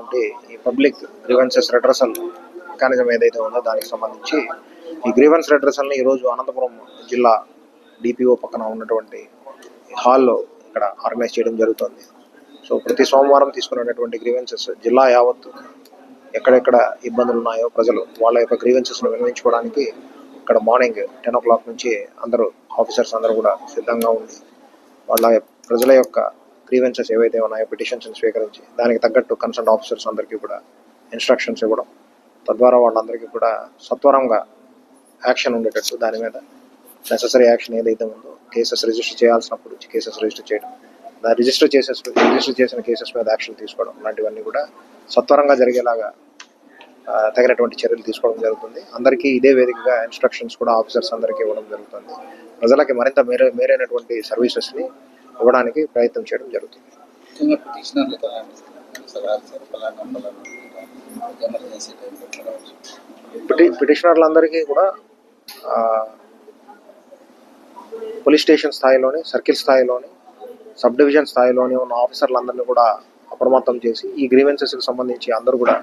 ఉన్నటువంటి ఈ public grievances redressal mechanism ఏదైతే ఉందో దానికి సంబంధించి ఈ గ్రీవెన్స్ రిడ్రసల్ని ఈరోజు అనంతపురం జిల్లా డిపిఓ పక్కన ఉన్నటువంటి హాల్లో ఇక్కడ ఆర్గనైజ్ చేయడం జరుగుతుంది. సో ప్రతి సోమవారం తీసుకునేటటువంటి గ్రీవెన్సెస్ జిల్లా యావత్తు ఎక్కడెక్కడ ఇబ్బందులు ఉన్నాయో ప్రజలు వాళ్ళ యొక్క గ్రీవెన్సెస్ను వినియోగించుకోవడానికి ఇక్కడ మార్నింగ్ టెన్ ఓ క్లాక్ నుంచి అందరూ ఆఫీసర్స్ అందరూ కూడా సిద్ధంగా ఉండి వాళ్ళ ప్రజల యొక్క గ్రీవెన్సెస్ ఏవైతే ఉన్నాయో పిటిషన్స్ని స్వీకరించి దానికి తగ్గట్టు కన్సర్న్ ఆఫీసర్స్ అందరికీ కూడా ఇన్స్ట్రక్షన్స్ ఇవ్వడం తద్వారా వాళ్ళందరికీ కూడా సత్వరంగా యాక్షన్ ఉండేటట్టు దాని మీద నెససరీ యాక్షన్ ఏదైతే ఉందో కేసెస్ రిజిస్టర్ చేయాల్సినప్పుడు కేసెస్ రిజిస్టర్ చేయడం దాన్ని రిజిస్టర్ చేసేసి రిజిస్టర్ చేసిన కేసెస్ మీద యాక్షన్ తీసుకోవడం లాంటివన్నీ కూడా సత్వరంగా జరిగేలాగా తగినటువంటి చర్యలు తీసుకోవడం జరుగుతుంది. అందరికీ ఇదే వేదికగా ఇన్స్ట్రక్షన్స్ కూడా ఆఫీసర్స్ అందరికీ ఇవ్వడం జరుగుతుంది. ప్రజలకి మరింత మేర మేరైనటువంటి సర్వీసెస్ని ఇవ్వడానికి ప్రయత్నం చేయడం జరుగుతుంది. పిటి పిటిషనర్లందరికీ కూడా పోలీస్ స్టేషన్ స్థాయిలోని సర్కిల్ స్థాయిలోని సబ్ డివిజన్ స్థాయిలోని ఉన్న ఆఫీసర్లందరినీ కూడా అప్రమత్తం చేసి ఈ గ్రీవెన్సెస్కి సంబంధించి అందరూ కూడా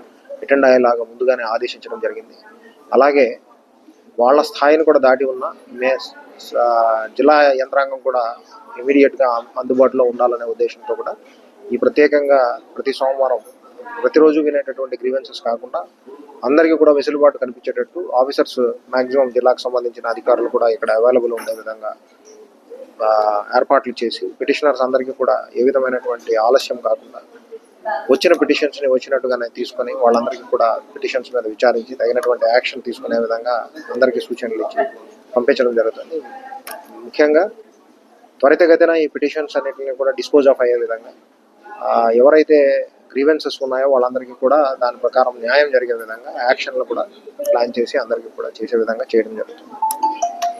అటెండ్ అయ్యేలాగా ముందుగానే ఆదేశించడం జరిగింది. అలాగే వాళ్ళ స్థాయిని కూడా దాటి ఉన్న మే జిల్లా యంత్రాంగం కూడా ఇమీడియట్గా అందుబాటులో ఉండాలనే ఉద్దేశంతో కూడా ఈ ప్రత్యేకంగా ప్రతి సోమవారం ప్రతిరోజు వినేటటువంటి గ్రీవెన్సెస్ కాకుండా అందరికీ కూడా వెసులుబాటు కనిపించేటట్టు ఆఫీసర్స్ మాక్సిమం జిల్లాకు సంబంధించిన అధికారులు కూడా ఇక్కడ అవైలబుల్ ఉండే విధంగా ఏర్పాట్లు చేసి పిటిషనర్స్ అందరికీ కూడా ఏ విధమైనటువంటి ఆలస్యం కాకుండా వచ్చిన పిటిషన్స్ని వచ్చినట్టుగానే తీసుకొని వాళ్ళందరికీ కూడా పిటిషన్స్ మీద విచారించి తగినటువంటి యాక్షన్ తీసుకునే విధంగా అందరికీ సూచనలు ఇచ్చి పంపించడం జరుగుతుంది. ముఖ్యంగా త్వరితగతిన ఈ పిటిషన్స్ అన్నిటిని కూడా డిస్పోజ్ ఆఫ్ అయ్యే విధంగా ఎవరైతే గ్రీవెన్సెస్ ఉన్నాయో వాళ్ళందరికీ కూడా దాని ప్రకారం న్యాయం జరిగే విధంగా యాక్షన్లు కూడా ప్లాన్ చేసి అందరికీ కూడా చేసే విధంగా చేయడం జరుగుతుంది.